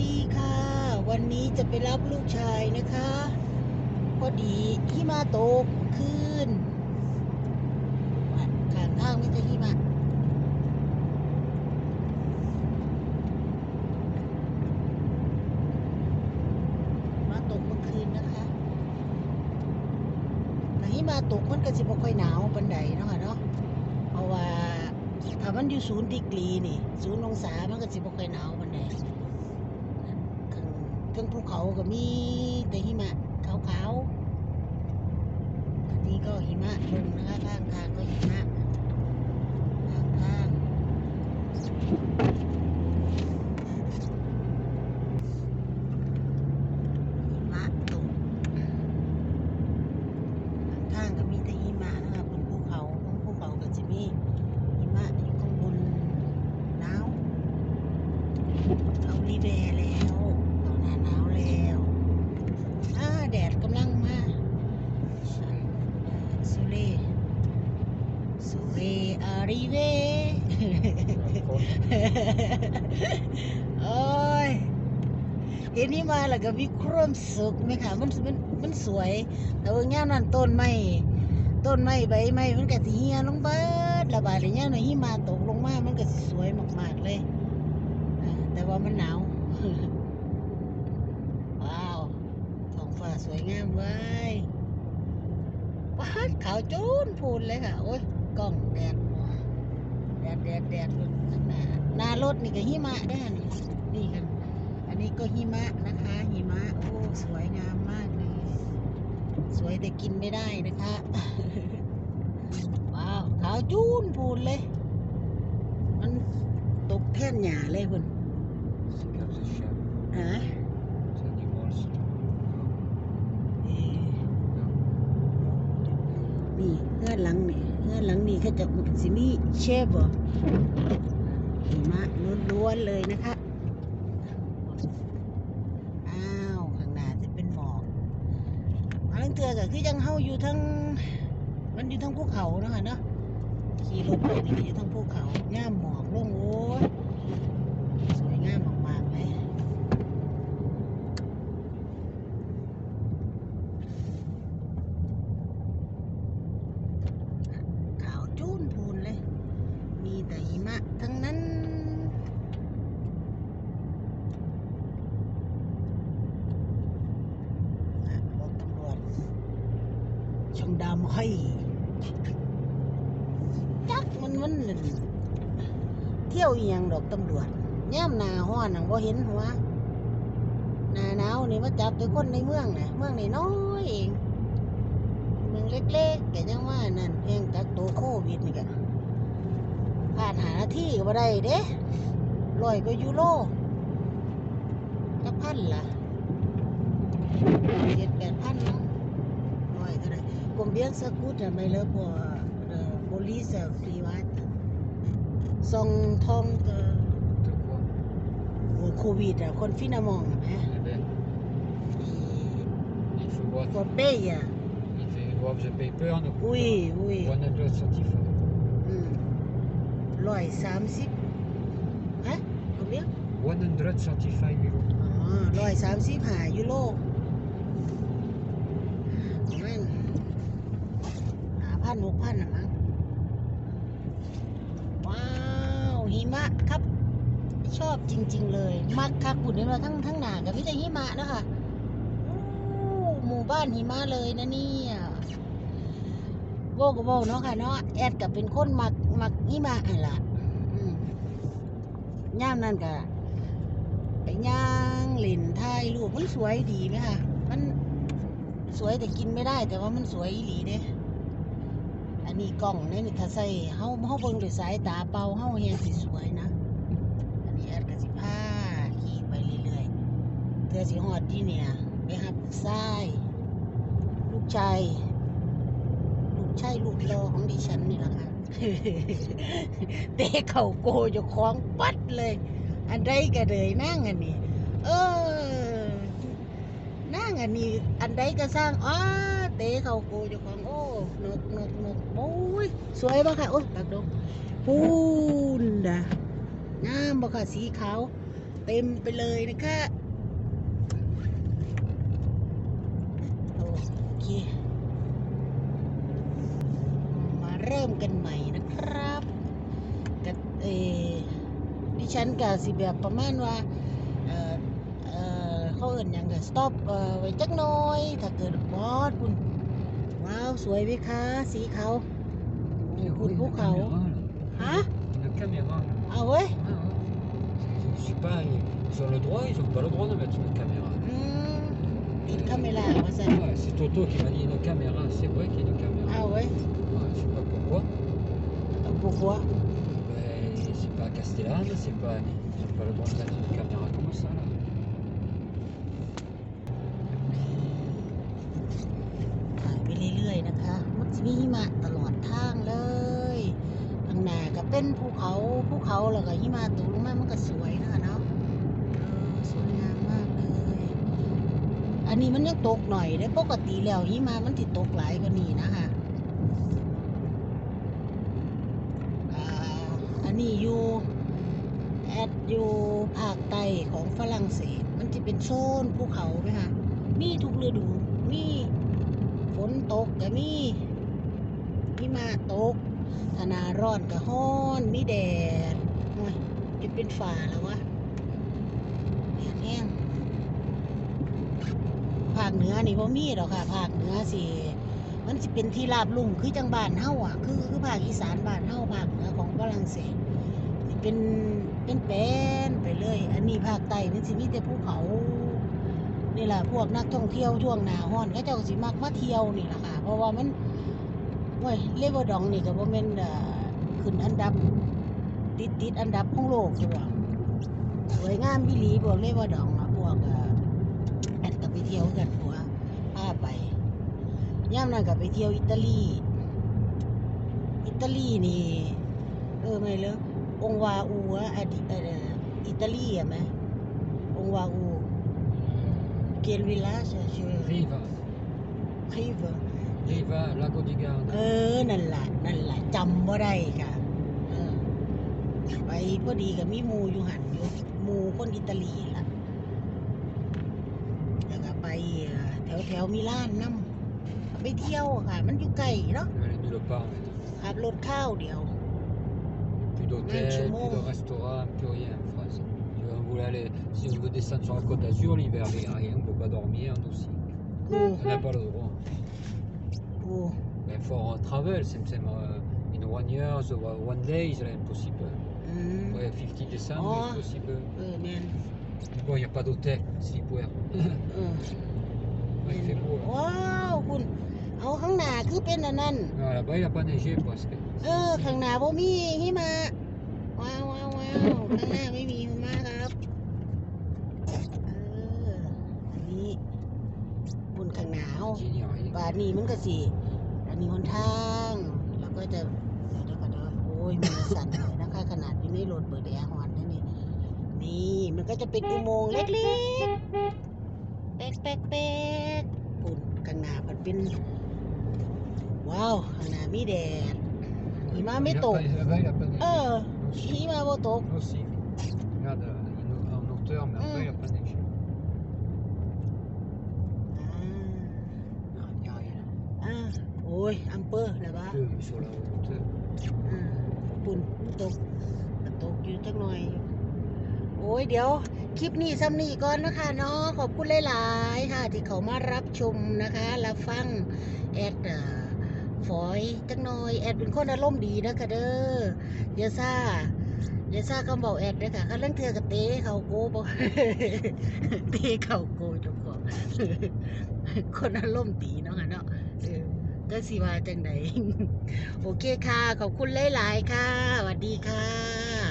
ดีค่ะ วันนี้จะไปรับลูกชายนะคะ พอดีหิมะตกคืนข้างทางไม่จะหิมะมาตกเมื่อคืนนะคะแต่หิมะตกมันก็สิบ่ค่อยหนาวปานใดเนาะค่ะเนาะเพราะว่าถ้ามันอยู่ศูนย์ดีกรีนี่ศูนย์องศามันก็สิบ่ค่อยหนาวปานใด้งภูเขาก็มีแต่หิมะขาวๆอันนี้ก็หิมะลงนะคะข้างทางก็หิมะข้างทางหิมะตกข้างทางก็มีแต่หิมะนะคะบนภูเขาบนภูเขาก็จะมี หิมะอยู่ข้างบนหนาวเอารีแบร์แล้วเอาหน้าหนาวแล้วอ่าแดดกำลังมาสุเรสุเรอารีเว โอ้ยเห็นนี่มาแล้วก็มีความสุขไหมคะมันมันมันสวย แต่ว่าแง่นั้นต้นไม้ต้นไม้ใบไม้มันก็สิเหี่ยลงเบิดระบาดอย่างเงี้ยหน่อยหิมะตกลงมามันก็สิสวยมากๆเลยแต่ว่ามันหนาวว้าวท้องฟ้าสวยงามไว้ยว้าขาวจูนพูนเลยค่ะ โอ้ยกล้องแดด แดดแดดแดดข้างหน้าหน้ารถนี่ก็หิมะได้อนี่นี่กันอันนี้ก็หิมะนะคะหิมะโอ้สวยงามมากเลยสวยแต่กินไม่ได้นะคะ ว้าวขาวจูนพูนเลย มันตกแท่นหญ้าเลยคุณ C'est comme ça, chien. ฮะ C'est animals. เอ่อนี่เงื่อนหลังนี่เงื่อนหลังนี้เขาจะมันสิมีเชฟบอหิมะล้วนๆเลยนะคะ อ้าว ข้างหน้าจะเป็นหมอกมางเตือก็คือยังเข้าอยู่ทั้ง มันอยู่ทั้งภูเขาเนาะค่ะเนาะขี่รถไปนี่อยู่ทั้งภูเขาย่ามหมอกลงโอ้ยสวยงามมากๆเลย ขาวจูนพูนเลย มีแต่หิมะ ทั้งนั้นอะรถตำรวจช่างดำให้จักมันมันนั่นเที่ยวเอียงดอกตำรวจย่ามนาห้อนังบ่เห็นหัวหนาหนาวนี่มาจับแต่คนในเมืองนะเมืองนี่น้อยเองเมืองเล็กๆแต่ยังว่านั่นเพียงจากตัวโควิดนี่กัน ผ่านหาหน้าที่ก็บ่ได้เด้ลอยก็ยูโรจักพันล่ะเจ็ดแปดพันเนาะลอยก็ได้กรมเบี้ยงสกุลอะไม่เลิกบ่เอ่อ police privat ซองทองก็ De quoi โอ้โควิดอะคนฟินามองนะ Eh ben, il faut voir. กดเป้อะ Il fait voir que je paye peur, nous. อุ้ยอุ้ย One hundred certified. ร้อยสามสิบฮะเอาเบี้ย One hundred certified euro. อ๋อร้อยสามสิบห้ายูโรประมาณหาพันหกพันนะมั้งว้าวหิมะครับ ชอบจริง ๆ เลยมักคักบุญนี่มาทั้งทั้งหนากับพิจหิมะนะคะโอ้หมู่บ้านหิมะเลยนะเนี่ย โบก็โบเนาะค่ะเนาะแอดกับเป็นคนมักมักหิมะอะล่ะอืมย่ามนั่นกะไปย่างเล่นถ่ายรูปมันสวยดีไหมคะมันสวยแต่กินไม่ได้ แต่ว่ามันสวยอีหลีเด้อันนี้กล้องเนี่ยนี่ถ้าใส่เฮาเฮาเบิ่งด้วยสายตาเปล่าเฮาเห็นสิสวยนะ อันนี้แอดก็สิพาขี่ไปเรื่อยๆเพื่อสิฮอดที่เนี่ย ไปหับลูกชายลูกชาย ลูกชายลูกรอของดิฉันนี่แหละค่ะเตะเข่าโกเจะคล้าของปัดเลย อันใดก็เลยนั่งอันนี้ เออนั่งอันนี้อันใดก็สร้างอ้าเตะเข่าโกเจ้าของโอ้นกนกนกโอ้ยสวยบ่ค่ะโอ้ยตักดงปูนดะงามบ่ค่ะสีขาวเต็มไปเลยนะคะโอเค มาเริ่ม กันใหม่นะครับกับเออดิฉันกับสิแบบประมาณว่าเออเออเขาเอิ่นหยังกับ stop เออไว้จักหน้อย ถ้าเกิดบอสคุณว้าว สวยไหมคะ สีขาวโอ้คุณภูเขาฮะ Une caméra. là. เอาเว้ย Ah, ouais. Je sais pas, ils ils ont le droit, ils ont pas le droit de mettre une caméra. อืมติดคาเมล่ามาใส่ Ouais, c'est Toto qui m'a dit une caméra, c'est vrai qu'il y a une caméra. เอาเว้ย Ouais, je sais pas pourquoi. เอาปลูกหัว Ben, c'est pas Castellane, c'est pas. Ils ont pas le droit de mettre une caméra comme ça là. ถ่ายไปเรื่อยๆนะคะมันจะมีหิมะตลอดทางเลยข้างหน้าก็เป็นภูเขาภูเขาแล้วก็หิมะตกลงมามันก็สวยนะคะเนาะเออสวยงามมากเลยอันนี้มันยังตกหน่อยได้ปกติแล้วหิมะมันติดตกหลายกว่านี้นะคะอ่าอั นนี้อยู่แอดอยู่ภาคใต้ของฝรั่งเศส มันจะเป็นโซนภูเขาไหมคะมีทุกฤดู มีฝนตกก็มีมีมาตกถ้านาร้อนก็ฮ้อน มีแดดโอ้ยจะเป็นฝ่าแล้ววะแดดแห้งภาคเหนือนี่พ่มีหรอกค่ะ ภาคเหนือสิมันสิเป็นที่ราบลุ่มคือจังบ้านเฮาอะ คือคือภาคอีสานบ้านเฮาภาคเหนือของฝรั่งเศส เป็นเป็นแปนไปเลย อันนี้ภาคใต้มันสิมีแต่ภูเขานี่แหละพวกนักท่องเที่ยวช่วงหนาฮ้อนก็เจ้าสิมักมาเที่ยวนี่แหละค่ะ เพราะว่ามันโอ้ยเลเวอดองนี่ก็บ่แม่นขึ้นอันดับ ติดติดอันดับของโลกอยู่ว่าสวยงามบิลีพวกเลเวอดองอะพวกอ่อแอดก็ไปเที่ยวกันหัวพาไปย่ามนั้นก็ไปเที่ยวอิตาลี อิตาลีนี่ เออไม่เลย องวาอูอะอดีเอ่ออิตาลีอะไหมองวาอู Quel village je Riva, Rive Riva, Lago di เอ Garda. อนั่นแหละนั่นแหละจำบ่ได้ค่ะเออไปพอดีกับมีหมูอยู่หันอยู่หมูคนอิตาลีล่ะแล้วก็ไปเอ่อแถวแถวมิลานน้ำไปเที่ยวค่ะ มันอยู่ไกลเนาะ Je vais aller nulle part maintenant. ขับรถข้าวเดียว Plus d'hôtel, je plus monte. de restaurant, plus rien en France. Si on voulait aller, si on veut descendre sur la côte d'Azur, l'hiver, il n'y a rien, on ne peut pas dormir, nous aussi. โอ้ On n'a pas le droit. โอ้ Mais il faut travel, c'est c'est, euh, in one year, so one day, c'est impossible. อืม Ouais, 50 décembre, Oh. c'est possible. เออแมน Mais bon, il n'y a pas d'hôtel, s'il pouvait. เออ Ouais, il fait beau. là. ว้าวคุณ เอาข้างหน้าคือเป็นอันนั้น Ah, Là-bas, il n'a pas neigé presque. เออ ข้างหน้าบ่มีหิมะ ข้างหน้าไม่มีหิมะครับ เออ อันนี้บนข้างหนาเฮา Il n'y a rien. บาดนี้มันก็สิ อันนี้หนทางแล้วก็จะเดี๋ยวเดี๋ยวก่อนเดี๋ยวโอ้ยมือสั่นเลยนะคะขนาดอยู่ในรถเปิดแอร์หอนนะนี่นี่มันก็จะเป็นอุโมงค์เล็กๆแป๊กแป๊กแป๊กปุ่นข้างหนามันเป็น ว้าวข้างหน้ามีแดดหิมะไม่ตก เออ Aussi. หิมะบ่ตก Aussi. Regarde, euh, il est en hauteur, mais après, Mm. il n'a pas neigé. อ่า Non, il n'y a rien. อ่าโอ้ยอัมเปอร์นะบ้า Peu sur la hauteur. อ่าปุ่นตกตกอยู่จักหน่อย โอ้ยเดี๋ยว คลิปนี้ซ้ำนี่ก่อนนะคะเนาะขอบคุณหลาย ๆ ค่ะ ที่เขามารับชมนะคะรับฟังแอดเอ่อ ฝอยจังหน่อยแอดเป็นคนอารมณ์ดีนะคะเด้ออย่าซ่าอย่าซ่าก็บอกแอดเด้อค่ะเขาเรื่องเธอกับเต้เขาโกบอกเต้เขาโกเจ้าของคนอารมณ์ดีเนาะค่ะเนาะก็สิว่าจังใดโอเคค่ะ ขอบคุณหลาย ๆ ค่ะสวัสดีค่ะ